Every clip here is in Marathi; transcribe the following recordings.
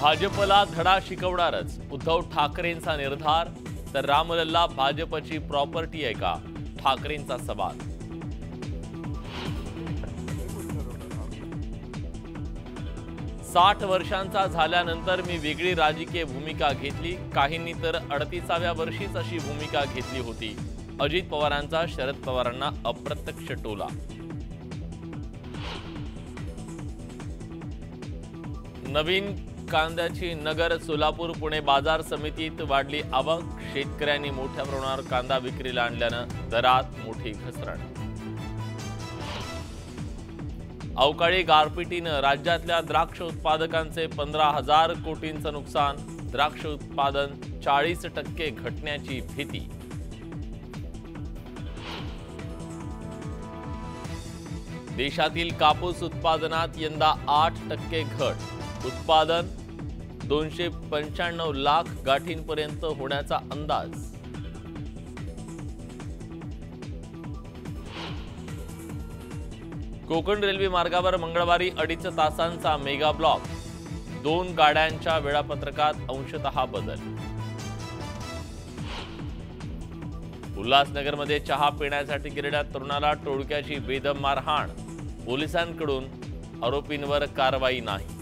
भाजपला धडा शिकवणारच. उद्धव ठाकरेंचा निर्धार तर रामलल्ला भाजपची प्रॉपर्टी आहे का? ठाकरेंचा सवाल. साठ वर्षांचा झाल्यानंतर मी वेगळी राजकीय भूमिका घेतली. काहींनी तर अडतीसाव्या वर्षीच अशी भूमिका घेतली होती. अजित पवारांचा शरद पवारांना अप्रत्यक्ष टोला. नवीन कांद्याची नगर सोलापूर पुणे बाजार समितीत वाढली आवक. शेतकऱ्यांनी मोठ्या प्रमाणावर कांदा विक्रीला आणल्यानं दरात मोठी घसरण. अवकाळी गारपिटीनं राज्यातल्या द्राक्ष उत्पादकांचे पंधरा हजार कोटींचं नुकसान. द्राक्ष उत्पादन चाळीस टक्के घटण्याची भीती. देशातील कापूस उत्पादनात यंदा आठ टक्के घट. उत्पादन दोनशे पंच्याण्णव लाख गाठींपर्यंत होण्याचा अंदाज. कोकण रेल्वे मार्गावर मंगळवारी अडीच तासांचा मेगा ब्लॉक. दोन गाड्यांच्या वेळापत्रकात अंशतः बदल. उल्हासनगरमध्ये चहा पिण्यासाठी गेलेल्या तरुणाला टोळक्याची बेदम मारहाण. पोलिसांकडून आरोपींवर कारवाई नाही.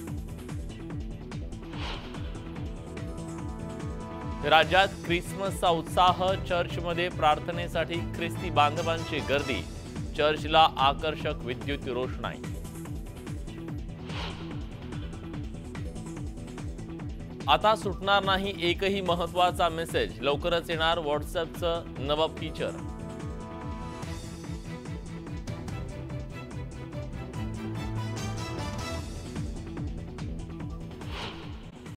राज्यात ख्रिसमसचा उत्साह चर्चमध्ये प्रार्थनेसाठी ख्रिस्ती बांधवांची गर्दी. चर्चला आकर्षक विद्युत रोषणाई. आता सुटणार नाही एकही महत्त्वाचा मेसेज. लवकरच येणार व्हॉट्सअपचं नवं फीचर